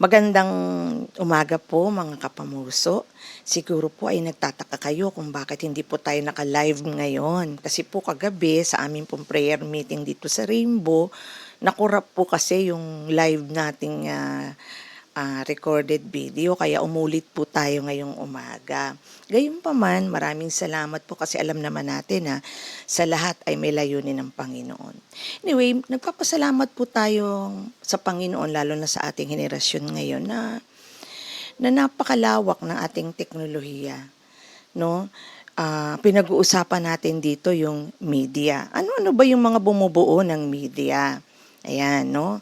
Magandang umaga po mga kapamuso. Siguro po ay nagtataka kayo kung bakit hindi po tayo naka-live ngayon. Kasi po kagabi sa aming pong prayer meeting dito sa Rainbow, nakurap po kasi yung live nating ah, ah, recorded video kaya umulit po tayo ngayong umaga. Gayunpaman, maraming salamat po kasi alam naman natin na sa lahat ay may layunin ng Panginoon. Anyway, nagpapasalamat po tayo sa Panginoon lalo na sa ating henerasyon ngayon na na napakalawak ng ating teknolohiya, no? Ah, pinag-uusapan natin dito yung media. Ano-ano ba yung mga bumubuo ng media? Ayan, no?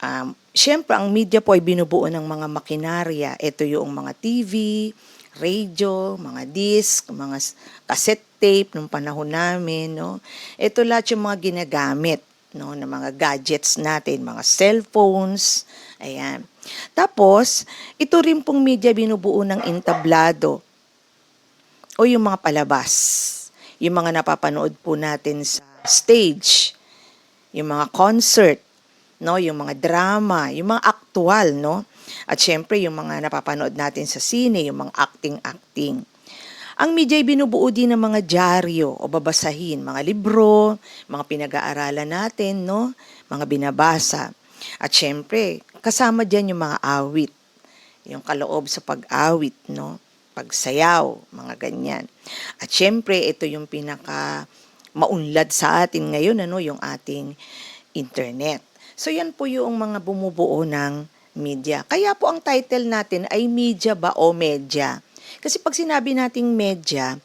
Um, Siyempre, ang media po ay binubuo ng mga makinarya. Ito yung mga TV, radio, mga disc, mga cassette tape nung panahon namin, no? Ito lahat yung mga ginagamit, no, ng mga gadgets natin, mga cellphones, ayan. Tapos, ito rin pong media binubuo ng entablado o yung mga palabas. Yung mga napapanood po natin sa stage, yung mga concert, no, yung mga drama, yung mga aktual, no? At syempre yung mga napapanood natin sa sine, yung mga acting-acting. Ang media ay binubuo din ng mga dyaryo o babasahin, mga libro, mga pinag-aaralan natin, no? Mga binabasa. At syempre, kasama diyan yung mga awit, yung kaloob sa pag-awit, no? Pagsayaw, mga ganyan. At syempre, ito yung pinaka maunlad sa atin ngayon, ano, yung ating internet. So yan po yung mga bumubuo ng media. Kaya po ang title natin ay media ba o media. Kasi pag sinabi nating media,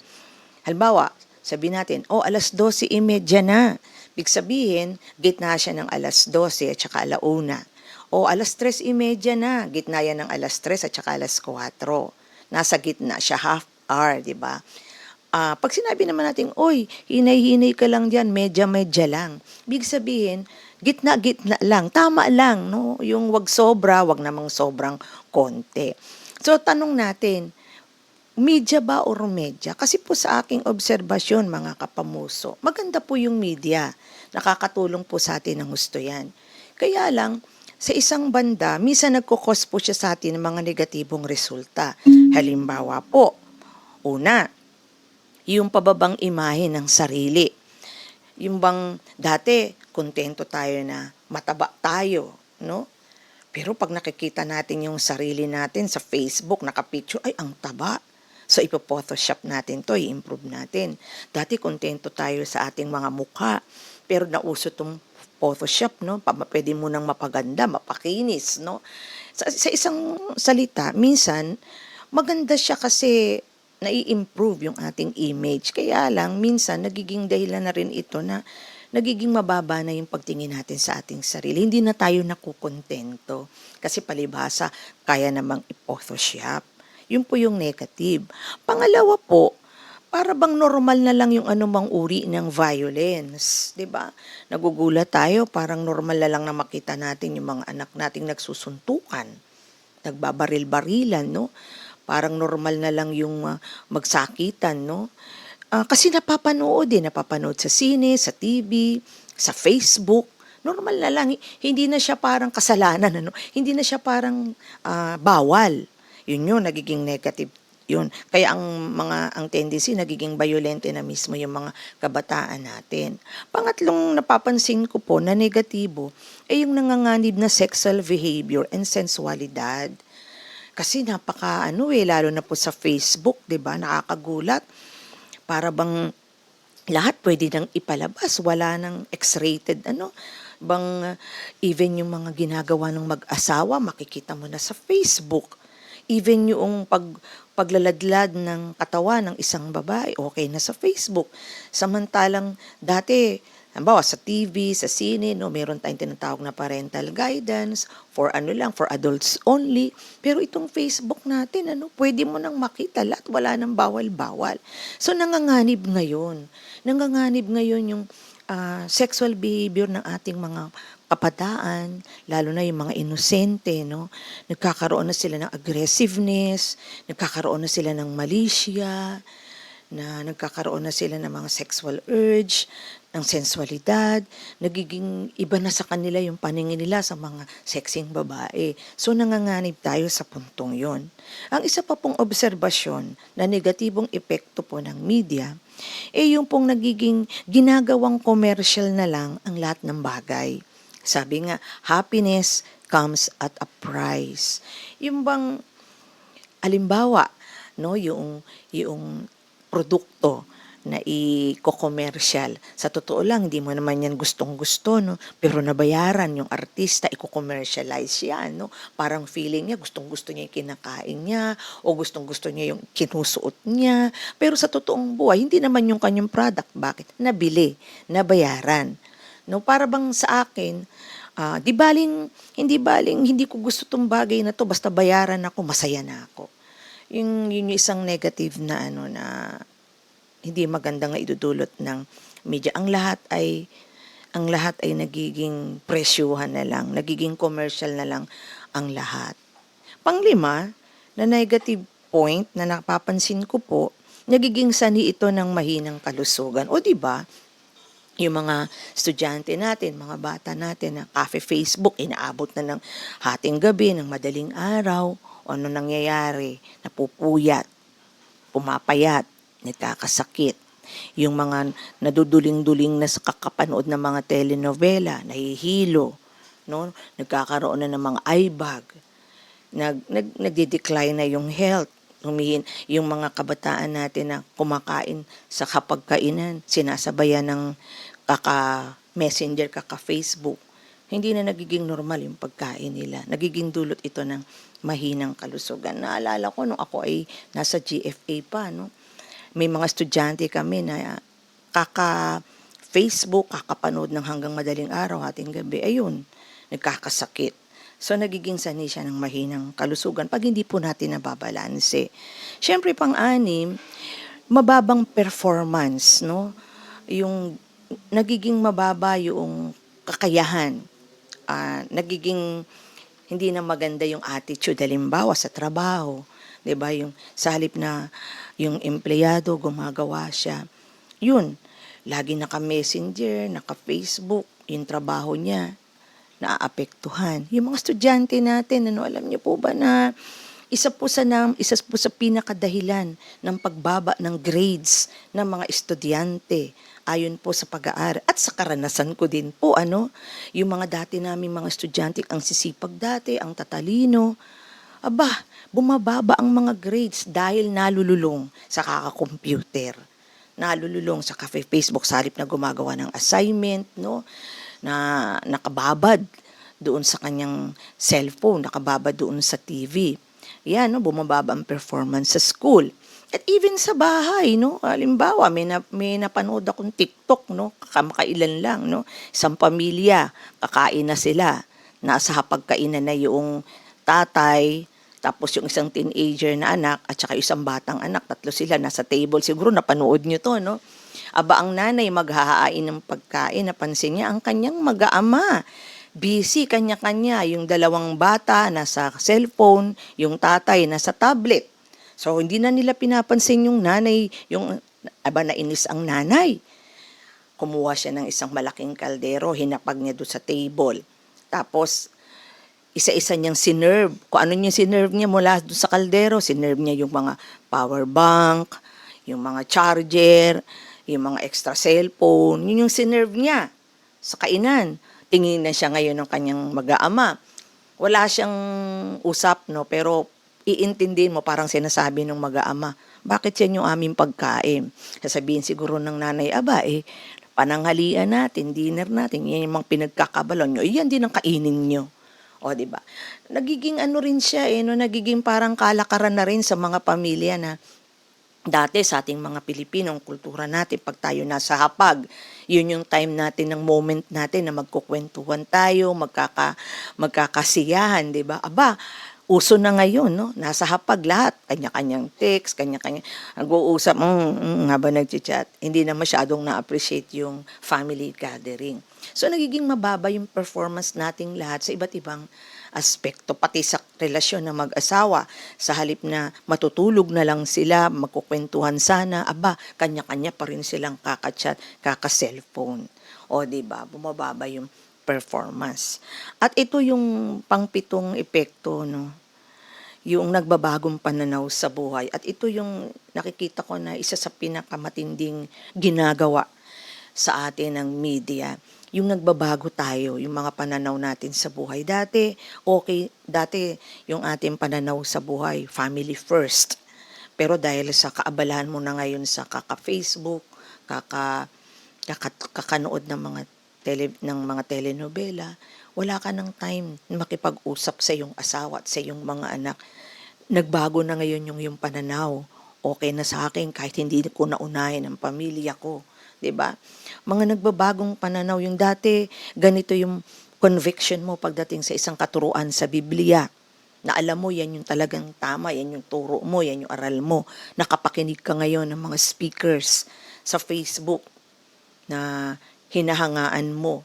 halimbawa, sabi natin, oh, alas 12.30 na. Big sabihin, gitna siya ng alas 12 at saka alauna. O alas 3.30 na, gitna yan ng alas 3 at saka alas 4. Nasa gitna siya, half hour, di ba? Ah, pag sinabi naman natin, oy, hinay-hinay ka lang diyan, medya-medya lang. Big sabihin, gitna-gitna lang, tama lang, no? Yung wag sobra, wag namang sobrang konti. So, tanong natin, media ba or media? Kasi po sa aking obserbasyon, mga kapamuso, maganda po yung media. Nakakatulong po sa atin ng gusto yan. Kaya lang, sa isang banda, minsan nagkukos po siya sa atin ng mga negatibong resulta. Halimbawa po, una, yung pababang imahe ng sarili. Yung bang dati, kontento tayo na mataba tayo, no? Pero pag nakikita natin yung sarili natin sa Facebook, nakapicture, ay, ang taba. So, ipo-photoshop natin to, i-improve natin. Dati, kontento tayo sa ating mga mukha. Pero nauso tong Photoshop, no? Pwede mo nang mapaganda, mapakinis, no? Sa, sa isang salita, minsan, maganda siya kasi nai-improve yung ating image. Kaya lang, minsan, nagiging dahilan na rin ito na nagiging mababa na yung pagtingin natin sa ating sarili. Hindi na tayo nakukontento. Kasi palibhasa, kaya namang i-photoshop. Yun po yung negative. Pangalawa po, para bang normal na lang yung anumang uri ng violence, 'di ba? Nagugulat tayo, parang normal na lang na makita natin yung mga anak nating nagsusuntukan, nagbabaril-barilan, no? Parang normal na lang yung ah, magsakitan, no? Ah, kasi napapanood din, napapanood sa sine, sa TV, sa Facebook. Normal na lang, hindi na siya parang kasalanan, ano? Hindi na siya parang ah, bawal. Yun yun, nagiging negative yun. Kaya ang mga ang tendency nagiging violente na mismo yung mga kabataan natin. Pangatlong napapansin ko po na negatibo ay yung nanganganib na sexual behavior and sensualidad. Kasi napaka ano eh lalo na po sa Facebook, 'di ba? Nakakagulat. Para bang lahat pwede nang ipalabas, wala nang X-rated ano? Bang uh, even yung mga ginagawa ng mag-asawa makikita mo na sa Facebook. Even yung pag paglaladlad ng katawan ng isang babae, okay na sa Facebook. Samantalang dati, halimbawa sa TV, sa sine, no, meron tayong tinatawag na parental guidance for ano lang, for adults only. Pero itong Facebook natin, ano, pwede mo nang makita lahat, wala nang bawal-bawal. So nanganganib ngayon. Nanganganib ngayon yung ah, sexual behavior ng ating mga kabataan, lalo na yung mga inosente, no? Nagkakaroon na sila ng aggressiveness, nagkakaroon na sila ng malisya, na nagkakaroon na sila ng mga sexual urge, ng sensualidad, nagiging iba na sa kanila yung paningin nila sa mga sexing babae. So nanganganib tayo sa puntong yon. Ang isa pa pong obserbasyon na negatibong epekto po ng media, eh yung pong nagiging ginagawang commercial na lang ang lahat ng bagay. Sabi nga, happiness comes at a price. Yung bang alimbawa, no, yung yung produkto na i-commercial. Sa totoo lang, hindi mo naman yan gustong-gusto, no? Pero nabayaran yung artista, i-commercialize yan, no? Parang feeling niya, gustong-gusto niya yung kinakain niya, o gustong-gusto niya yung kinusuot niya. Pero sa totoong buhay, hindi naman yung kanyang product. Bakit? Nabili, nabayaran. No, para bang sa akin, ah, di baling, hindi baling, hindi ko gusto tong bagay na to, basta bayaran ako, masaya na ako. Yung, yun yung isang negative na ano na hindi maganda nga idudulot ng media. Ang lahat ay ang lahat ay nagiging presyuhan na lang, nagiging commercial na lang ang lahat. Panglima, na negative point na napapansin ko po, nagiging sani ito ng mahinang kalusugan. O di ba? Yung mga estudyante natin, mga bata natin na cafe Facebook, inaabot na ng hating gabi, ng madaling araw, o ano nangyayari, napupuyat, pumapayat, nagkakasakit. Yung mga naduduling-duling na sa kakapanood ng mga telenovela, nahihilo, no? nagkakaroon na ng mga eye bag, nag, nag, nagde-decline na yung health, humihin, yung mga kabataan natin na kumakain sa kapagkainan, sinasabayan ng kaka-messenger, kaka-Facebook, hindi na nagiging normal yung pagkain nila. Nagiging dulot ito ng mahinang kalusugan. Naalala ko nung ako ay nasa GFA pa, no? May mga estudyante kami na kaka Facebook, kakapanood ng hanggang madaling araw, ating gabi, ayun, nagkakasakit. So, nagiging sani siya ng mahinang kalusugan pag hindi po natin nababalanse. Siyempre, pang-anim, mababang performance, no? Yung nagiging mababa yung kakayahan. Ah, nagiging hindi na maganda yung attitude halimbawa sa trabaho, 'di ba? Yung sa halip na yung empleyado gumagawa siya. Yun, lagi naka-messenger, naka-Facebook, yung trabaho niya naaapektuhan. Yung mga estudyante natin, ano, alam niyo po ba na isa po sa nam, isa po sa pinakadahilan ng pagbaba ng grades ng mga estudyante ayon po sa pag-aaral at sa karanasan ko din po ano yung mga dati naming mga estudyante ang sisipag dati ang tatalino aba bumababa ang mga grades dahil nalululong sa kaka-computer. Nalululong sa cafe Facebook sa halip na gumagawa ng assignment no? Na nakababad doon sa kanyang cellphone nakababad doon sa TV yan, no, bumababa ang performance sa school. At even sa bahay, no, halimbawa, may, na, may napanood akong TikTok, no, kamakailan lang, no, isang pamilya, kakain na sila, nasa hapagkainan na yung tatay, tapos yung isang teenager na anak, at saka isang batang anak, tatlo sila, nasa table, siguro napanood nyo to, no, Aba ang nanay maghahain ng pagkain, napansin niya ang kanyang mag-aama busy kanya-kanya. Yung dalawang bata nasa cellphone, yung tatay nasa tablet. So, hindi na nila pinapansin yung nanay, yung aba nainis ang nanay. Kumuha siya ng isang malaking kaldero, hinapag niya doon sa table. Tapos, isa-isa niyang sinerve. Kung ano niya sinerve niya mula doon sa kaldero, sinerve niya yung mga power bank, yung mga charger, yung mga extra cellphone. Yun yung sinerve niya sa kainan tingin na siya ngayon ng kanyang mag-aama. Wala siyang usap, no? Pero iintindihin mo, parang sinasabi ng mag-aama, bakit yan yung aming pagkain? Sasabihin siguro ng nanay, aba eh, pananghalian natin, dinner natin, yan yung mga pinagkakabalon nyo, yan din ang kainin nyo. O, di ba? Nagiging ano rin siya, eh, no? nagiging parang kalakaran na rin sa mga pamilya na dati sa ating mga Pilipinong kultura natin, pag tayo nasa hapag, yun yung time natin, ng moment natin na magkukwentuhan tayo, magkaka, magkakasiyahan, di ba? Aba, uso na ngayon, no? Nasa hapag lahat. Kanya-kanyang text, kanya-kanya. Nag-uusap, mm, mm, habang nag-chat. Hindi na masyadong na-appreciate yung family gathering. So, nagiging mababa yung performance nating lahat sa iba't ibang aspekto, pati sa relasyon ng mag-asawa. Sa halip na matutulog na lang sila, magkukwentuhan sana, aba, kanya-kanya pa rin silang kakachat, kaka-cellphone. O, di ba? Bumababa yung performance. At ito yung pangpitong epekto, no? Yung nagbabagong pananaw sa buhay. At ito yung nakikita ko na isa sa pinakamatinding ginagawa sa atin ng media. Yung nagbabago tayo, yung mga pananaw natin sa buhay. Dati, okay, dati yung ating pananaw sa buhay, family first. Pero dahil sa kaabalahan mo na ngayon sa kaka-Facebook, kaka, kaka, kakanood ng mga tele, ng mga telenovela, wala ka ng time makipag-usap sa iyong asawa at sa iyong mga anak. Nagbago na ngayon yung yung pananaw. Okay na sa akin kahit hindi ko naunahin ang pamilya ko. 'di ba? Mga nagbabagong pananaw yung dati, ganito yung conviction mo pagdating sa isang katuruan sa Biblia. Na alam mo, yan yung talagang tama, yan yung turo mo, yan yung aral mo. Nakapakinig ka ngayon ng mga speakers sa Facebook na hinahangaan mo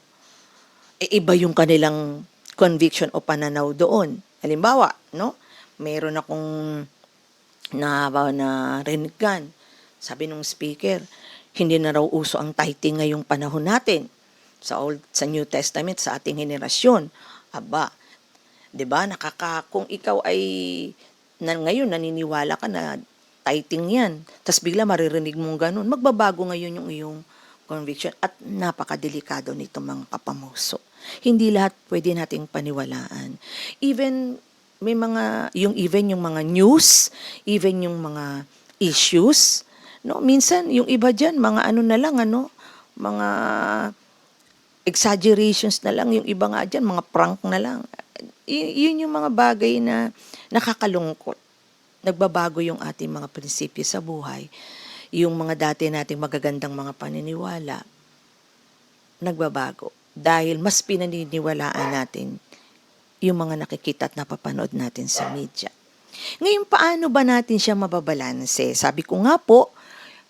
e iba yung kanilang conviction o pananaw doon. Halimbawa, no? Meron akong na na rinigan. Sabi nung speaker, hindi na raw uso ang tithing ngayong panahon natin sa Old sa New Testament sa ating henerasyon. Aba, 'di ba? Nakaka kung ikaw ay na, ngayon naniniwala ka na tithing 'yan, tapos bigla maririnig mong ganun, magbabago ngayon yung iyong conviction at napakadelikado nito mga kapamuso. Hindi lahat pwede nating paniwalaan. Even may mga yung even yung mga news, even yung mga issues, no? Minsan yung iba diyan mga ano na lang ano, mga exaggerations na lang yung iba nga diyan, mga prank na lang. Y- yun yung mga bagay na nakakalungkot. Nagbabago yung ating mga prinsipyo sa buhay yung mga dati nating magagandang mga paniniwala, nagbabago. Dahil mas pinaniniwalaan natin yung mga nakikita at napapanood natin sa media. Ngayon, paano ba natin siya mababalanse? Sabi ko nga po,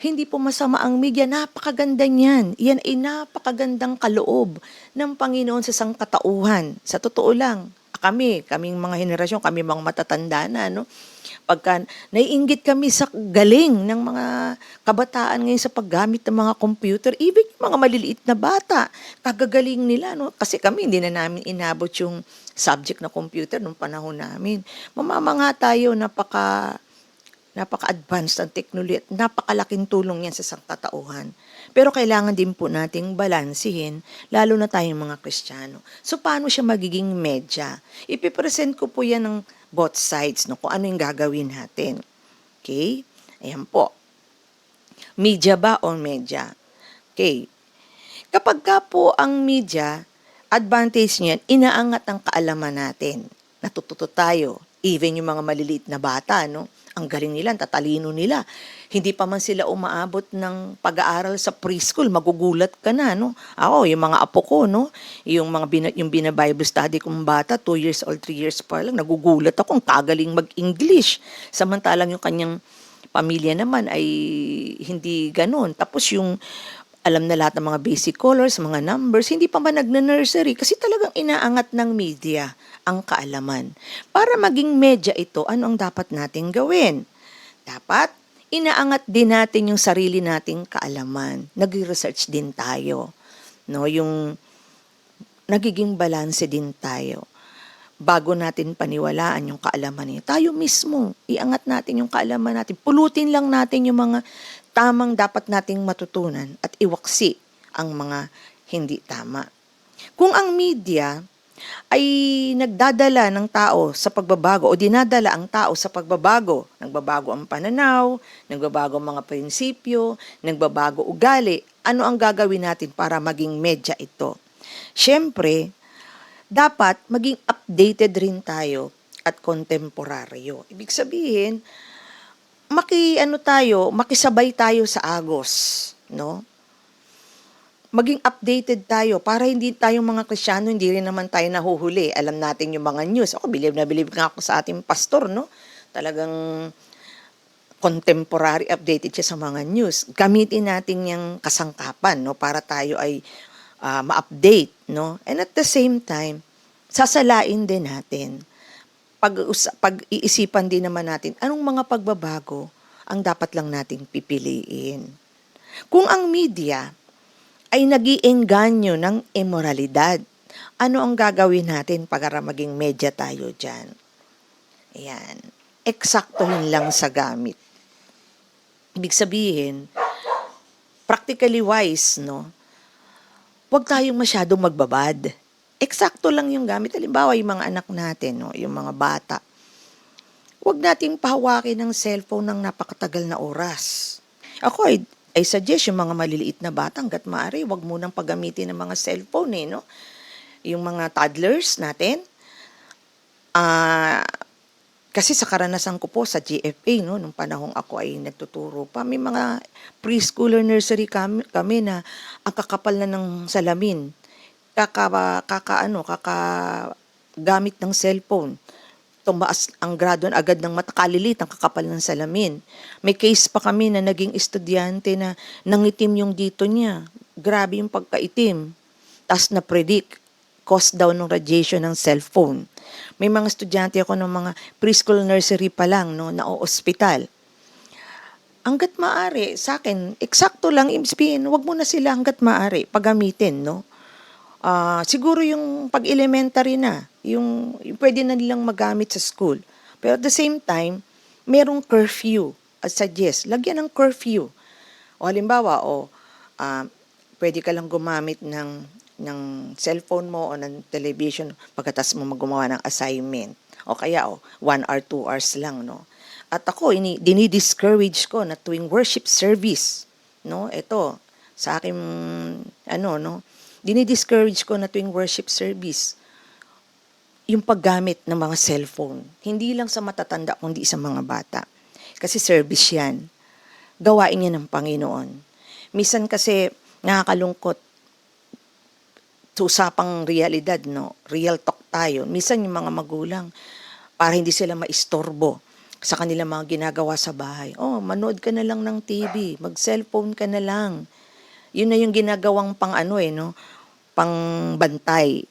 hindi po masama ang media, napakaganda niyan. Yan ay napakagandang kaloob ng Panginoon sa sangkatauhan. Sa totoo lang, kami, kaming mga henerasyon, kami mga matatanda na, no? Pagka naiinggit kami sa galing ng mga kabataan ngayon sa paggamit ng mga computer, even yung mga maliliit na bata, kagagaling nila. No? Kasi kami, hindi na namin inabot yung subject na computer nung panahon namin. Mamamanga tayo, napaka napaka-advanced ang technology at napakalaking tulong yan sa sangkatauhan. Pero kailangan din po nating balansihin, lalo na tayong mga Kristiyano. So, paano siya magiging medya? Ipipresent ko po yan ng both sides, no? kung ano yung gagawin natin. Okay? Ayan po. Media ba o media? Okay. Kapag ka po ang media, advantage niyan, inaangat ang kaalaman natin. Natututo tayo. Even yung mga maliliit na bata, no? Ang galing nila, ang tatalino nila. Hindi pa man sila umaabot ng pag-aaral sa preschool, magugulat ka na, no? Ako, yung mga apo ko, no? Yung mga bina, yung bina-Bible study kong bata, 2 years old, 3 years pa lang, nagugulat ako, ang kagaling mag-English. Samantalang yung kanyang pamilya naman ay hindi ganun. Tapos yung alam na lahat ng mga basic colors, mga numbers, hindi pa man nagna-nursery kasi talagang inaangat ng media ang kaalaman. Para maging media ito, ano ang dapat nating gawin? Dapat inaangat din natin yung sarili nating kaalaman. Nag-research din tayo. No, yung nagiging balanse din tayo. Bago natin paniwalaan yung kaalaman niya, tayo mismo, iangat natin yung kaalaman natin. Pulutin lang natin yung mga tamang dapat nating matutunan at iwaksi ang mga hindi tama. Kung ang media ay nagdadala ng tao sa pagbabago o dinadala ang tao sa pagbabago, nagbabago ang pananaw, nagbabago ang mga prinsipyo, nagbabago ugali, ano ang gagawin natin para maging media ito? Siyempre, dapat maging updated rin tayo at kontemporaryo. Ibig sabihin, maki ano tayo, makisabay tayo sa agos, no? Maging updated tayo para hindi tayong mga Kristiyano, hindi rin naman tayo nahuhuli. Alam natin yung mga news. Ako, believe na believe nga ako sa ating pastor, no? Talagang contemporary updated siya sa mga news. Gamitin natin yung kasangkapan, no? Para tayo ay ah, ma-update, no? And at the same time, sasalain din natin. Pag, pag-iisipan din naman natin, anong mga pagbabago ang dapat lang nating pipiliin. Kung ang media ay nagiengganyo ng immoralidad, ano ang gagawin natin para maging media tayo dyan? Ayan. Eksaktuhin lang sa gamit. Ibig sabihin, practically wise, no? Huwag tayong masyadong magbabad. Eksakto lang yung gamit. Halimbawa, yung mga anak natin, no? yung mga bata. Huwag nating pahawakin ng cellphone ng napakatagal na oras. Ako, I, suggest yung mga maliliit na bata, hanggat maaari, huwag munang paggamitin ng mga cellphone, eh, no? Yung mga toddlers natin, ah, kasi sa karanasan ko po sa GFA, no, nung panahong ako ay nagtuturo pa, may mga preschooler nursery kami, kami na ang kakapal na ng salamin. Kaka, kaka ano, kaka gamit ng cellphone. Tumaas ang grado agad ng matakalilit ang kakapal ng salamin. May case pa kami na naging estudyante na nangitim yung dito niya. Grabe yung pagkaitim. Tapos na-predict cause daw ng radiation ng cellphone. May mga estudyante ako ng mga preschool nursery pa lang, no, na ospital. Hanggat maaari, sa akin, eksakto lang, ibig sabihin, wag mo na sila hanggat maaari pagamitin, no? Ah, siguro yung pag-elementary na, yung, yung pwede na nilang magamit sa school. Pero at the same time, merong curfew. At suggest, lagyan ng curfew. O halimbawa, o ah, pwede ka lang gumamit ng ng cellphone mo o ng television pagkatas mo gumawa ng assignment. O kaya, o, one hour, two hours lang, no? At ako, ini, dinidiscourage ko na tuwing worship service, no? Ito, sa aking, ano, no? Dinidiscourage ko na tuwing worship service, yung paggamit ng mga cellphone. Hindi lang sa matatanda, kundi sa mga bata. Kasi service yan. Gawain niya ng Panginoon. Misan kasi nakakalungkot sa usapang realidad, no? Real talk tayo. Misan yung mga magulang, para hindi sila maistorbo sa kanilang mga ginagawa sa bahay. Oh, manood ka na lang ng TV, mag-cellphone ka na lang. Yun na yung ginagawang pang ano eh, no? Pang bantay.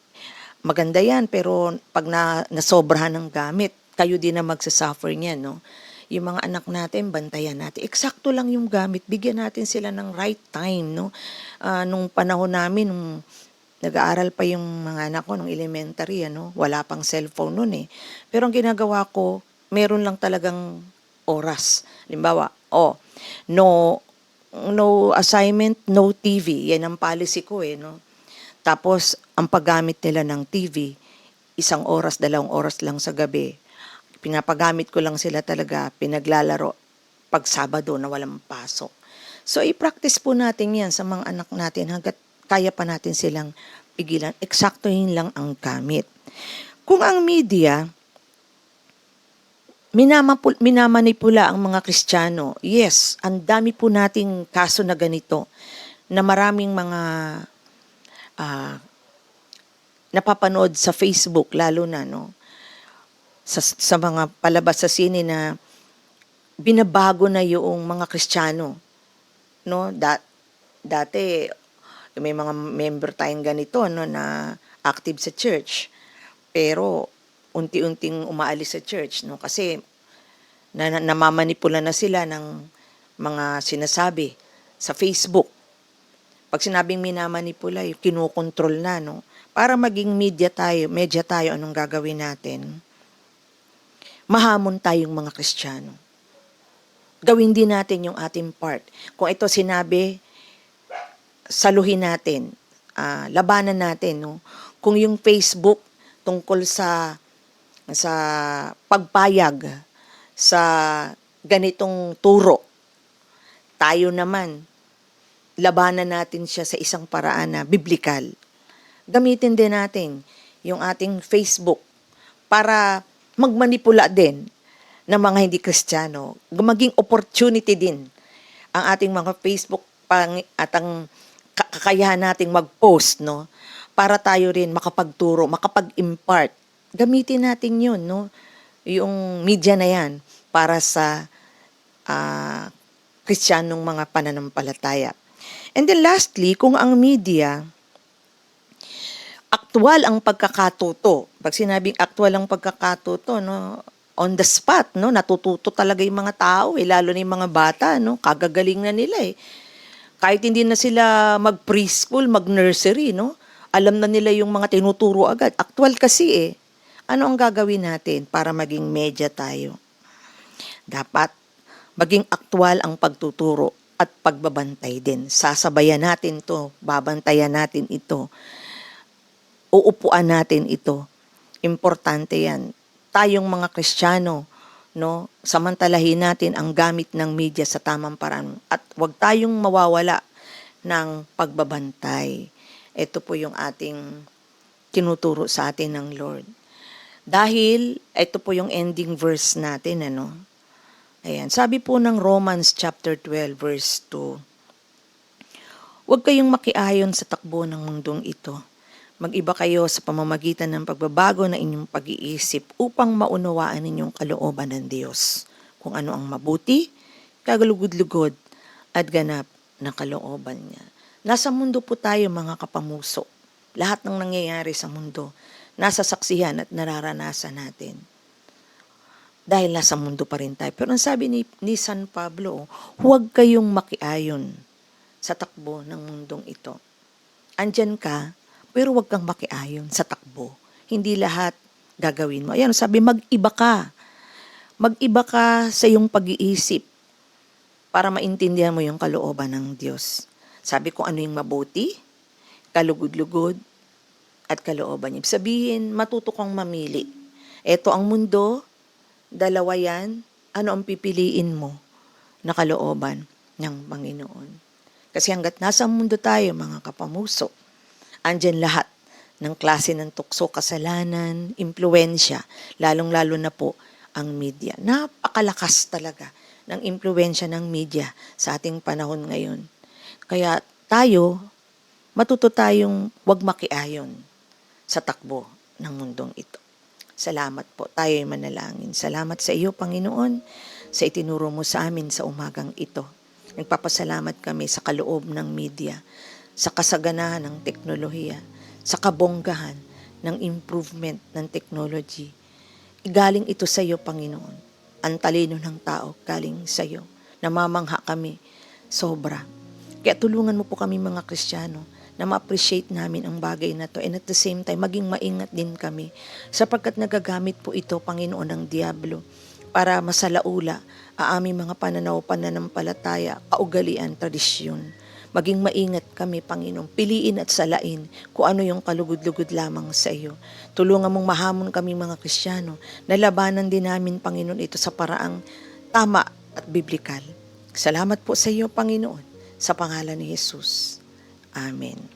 Maganda yan, pero pag na, nasobrahan ng gamit, kayo din na magsasuffer niyan, no? Yung mga anak natin, bantayan natin. Eksakto lang yung gamit. Bigyan natin sila ng right time, no? Ah, nung panahon namin, nung nag-aaral pa yung mga anak ko nung elementary, ano, wala pang cellphone noon eh. Pero ang ginagawa ko, meron lang talagang oras. Limbawa, oh, no no assignment, no TV. Yan ang policy ko eh, no. Tapos ang paggamit nila ng TV, isang oras, dalawang oras lang sa gabi. Pinapagamit ko lang sila talaga, pinaglalaro pag Sabado na walang pasok. So i-practice po natin 'yan sa mga anak natin hanggat kaya pa natin silang pigilan. Eksakto yun lang ang gamit. Kung ang media, minamapul, minamanipula ang mga Kristiyano, yes, ang dami po nating kaso na ganito, na maraming mga ah, napapanood sa Facebook, lalo na, no? Sa, sa mga palabas sa sine na binabago na yung mga Kristiyano. No? Dat, dati, may mga member tayong ganito no, na active sa church. Pero unti-unting umaalis sa church no kasi na, na, namamanipula na sila ng mga sinasabi sa Facebook. Pag sinabing minamanipula, kinukontrol na no. Para maging media tayo, media tayo anong gagawin natin? Mahamon tayong mga Kristiyano. Gawin din natin yung ating part. Kung ito sinabi, saluhin natin, ah, labanan natin, no? Kung yung Facebook tungkol sa sa pagpayag sa ganitong turo, tayo naman labanan natin siya sa isang paraan na biblikal. Gamitin din natin yung ating Facebook para magmanipula din ng mga hindi Kristiyano. Maging opportunity din ang ating mga Facebook pang, at ang ka- kakayahan nating mag-post, no? Para tayo rin makapagturo, makapag-impart. Gamitin natin yun, no? Yung media na yan para sa ah, kristyanong mga pananampalataya. And then lastly, kung ang media aktwal ang pagkakatuto. Pag sinabing aktwal ang pagkakatuto, no, on the spot, no, natututo talaga yung mga tao, eh, lalo na yung mga bata, no, kagagaling na nila eh. Kahit hindi na sila mag-preschool, mag-nursery, no, alam na nila yung mga tinuturo agad. Aktwal kasi eh. Ano ang gagawin natin para maging media tayo? Dapat maging aktwal ang pagtuturo at pagbabantay din. Sasabayan natin to, babantayan natin ito uupuan natin ito. Importante yan. Tayong mga Kristiyano, no, samantalahin natin ang gamit ng media sa tamang paraan at huwag tayong mawawala ng pagbabantay. Ito po yung ating tinuturo sa atin ng Lord. Dahil ito po yung ending verse natin ano. Ayan, sabi po ng Romans chapter 12 verse 2. Huwag kayong makiayon sa takbo ng mundong ito. Mag-iba kayo sa pamamagitan ng pagbabago ng inyong pag-iisip upang maunawaan ninyong kalooban ng Diyos. Kung ano ang mabuti, kagalugod-lugod, at ganap na kalooban niya. Nasa mundo po tayo mga kapamuso. Lahat ng nangyayari sa mundo, nasa saksihan at nararanasan natin. Dahil nasa mundo pa rin tayo. Pero ang sabi ni, ni San Pablo, huwag kayong makiayon sa takbo ng mundong ito. Andyan ka, pero huwag kang makiayon sa takbo. Hindi lahat gagawin mo. Ayan, sabi, mag-iba ka. Mag-iba ka sa iyong pag-iisip para maintindihan mo yung kalooban ng Diyos. Sabi ko ano yung mabuti, kalugod-lugod, at kalooban niya. Sabihin, matuto kang mamili. Ito ang mundo, dalawa yan, ano ang pipiliin mo na kalooban ng Panginoon. Kasi hanggat nasa mundo tayo, mga kapamuso, andyan lahat ng klase ng tukso, kasalanan, impluensya, lalong-lalo na po ang media. Napakalakas talaga ng impluensya ng media sa ating panahon ngayon. Kaya tayo, matuto tayong wag makiayon sa takbo ng mundong ito. Salamat po. Tayo ay manalangin. Salamat sa iyo, Panginoon, sa itinuro mo sa amin sa umagang ito. Nagpapasalamat kami sa kaloob ng media, sa kasaganahan ng teknolohiya, sa kabonggahan ng improvement ng technology. Galing ito sa iyo, Panginoon. Ang talino ng tao galing sa iyo. Namamangha kami sobra. Kaya tulungan mo po kami mga Kristiyano na ma-appreciate namin ang bagay na to and at the same time maging maingat din kami sapagkat nagagamit po ito Panginoon ng Diablo para masalaula ang aming mga pananaw, pananampalataya, kaugalian, tradisyon. Maging maingat kami, Panginoon. Piliin at salain kung ano yung kalugod-lugod lamang sa iyo. Tulungan mong mahamon kami mga Kristiyano na labanan din namin, Panginoon, ito sa paraang tama at biblikal. Salamat po sa iyo, Panginoon, sa pangalan ni Jesus. Amen.